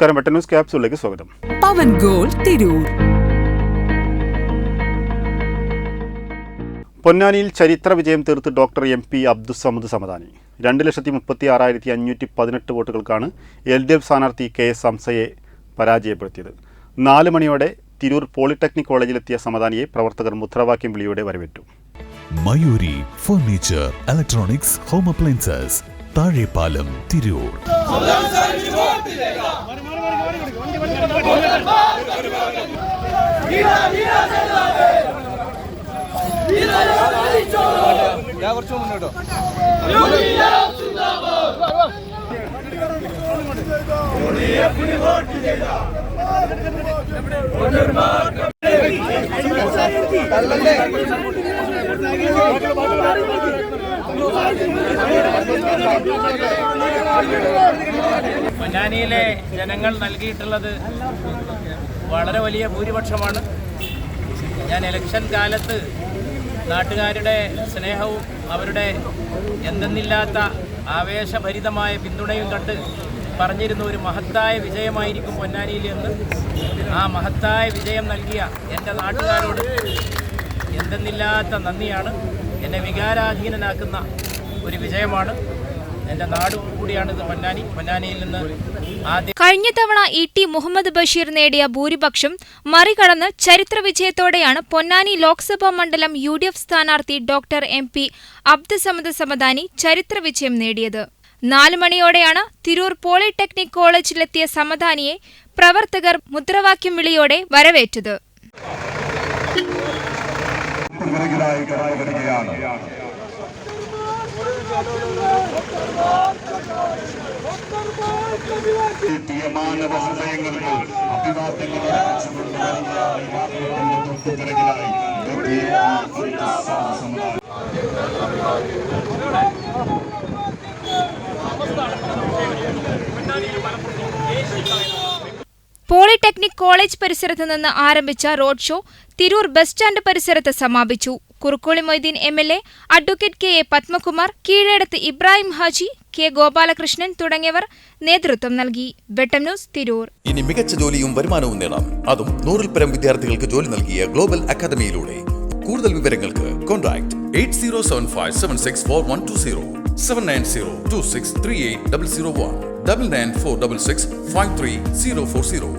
നമസ്കാരം. വെട്ട ന്യൂസ് ക്യാപ്സിലേക്ക് സ്വാഗതം. പവൻ ഗോൾ തിരൂർ. പൊന്നാനിയിൽ ചരിത്ര വിജയം തീർത്ത് doctor M P Abdussamad Samadani. രണ്ട് ലക്ഷത്തി മുപ്പത്തി ആറായിരത്തി അഞ്ഞൂറ്റി പതിനെട്ട് വോട്ടുകൾക്കാണ് എൽ ഡി എഫ് സ്ഥാനാർത്ഥി കെ എസ് ഹംസയെ പരാജയപ്പെടുത്തിയത്. നാല് മണിയോടെ തിരൂർ പോളിടെക്നിക് കോളേജിലെത്തിയ സമദാനിയെ പ്രവർത്തകർ മുദ്രാവാക്യം വിളിയോടെ വരവേറ്റു. Mayuri furniture electronics home appliances Thazhepalam Tirur. ഞാൻ കുറച്ച് മുന്നോട്ടോ അല്ലല്ലേ പൊന്നാനിയിലെ ജനങ്ങൾ നൽകിയിട്ടുള്ളത് വളരെ വലിയ ഭൂരിപക്ഷമാണ്. ഞാൻ ഇലക്ഷൻ കാലത്ത് നാട്ടുകാരുടെ സ്നേഹവും അവരുടെ എന്തെന്നില്ലാത്ത ആവേശഭരിതമായ പിന്തുണയും കണ്ട് പറഞ്ഞിരുന്ന ഒരു മഹത്തായ വിജയമായിരിക്കും പൊന്നാനിയിൽ എന്ന്. ആ മഹത്തായ വിജയം നൽകിയ എന്റെ നാട്ടുകാരോട് എന്തെന്നില്ലാത്ത നന്ദിയാണ്. എന്നെ വികാരാധീനനാക്കുന്ന ഒരു വിജയമാണ്. എന്റെ നാട് കൂടിയാണിത് പൊന്നാനി. പൊന്നാനിയിൽ നിന്ന് ആദ്യം കഴിഞ്ഞ തവണ ഇ ടി മുഹമ്മദ് ബഷീർ നേടിയ ഭൂരിപക്ഷം മറികടന്ന് ചരിത്ര വിജയത്തോടെയാണ് പൊന്നാനി ലോക്സഭാ മണ്ഡലം യു ഡി എഫ് സ്ഥാനാർത്ഥി doctor M P Abdussamad Samadani ചരിത്ര വിജയം നേടിയത്. നാല് മണിയോടെയാണ് തിരൂർ പോളിടെക്നിക് കോളേജിലെത്തിയ സമദാനിയെ പ്രവർത്തകർ മുദ്രാവാക്യം വിളിയോടെ വരവേറ്റത്. മാനവ പോളിടെക്നിക് കോളേജ് പരിസരത്ത് നിന്ന് ആരംഭിച്ച road show Tirur bus stand പരിസരത്ത് സമാപിച്ചു. Kurukkoli Moideen M L A advocate K A Padmakumar Keezhadath Ibrahim Haji K Gopalakrishnan തുടങ്ങിയവർ നേതൃത്വം നൽകി. വെട്ടം ന്യൂസ് തിരൂർ. ഇനി മികച്ച ജോലിയും വരുമാനവും നേടാം. അതും നൂറിൽ പരം വിദ്യാർത്ഥികൾക്ക് ജോലി നൽകിയ ഗ്ലോബൽ അക്കാദമിയിലൂടെ. കൂടുതൽ വിവരങ്ങൾക്ക് contact eight zero seven five seven six four one two zero seven nine zero two six three eight double zero one double nine four double six five three zero four zero.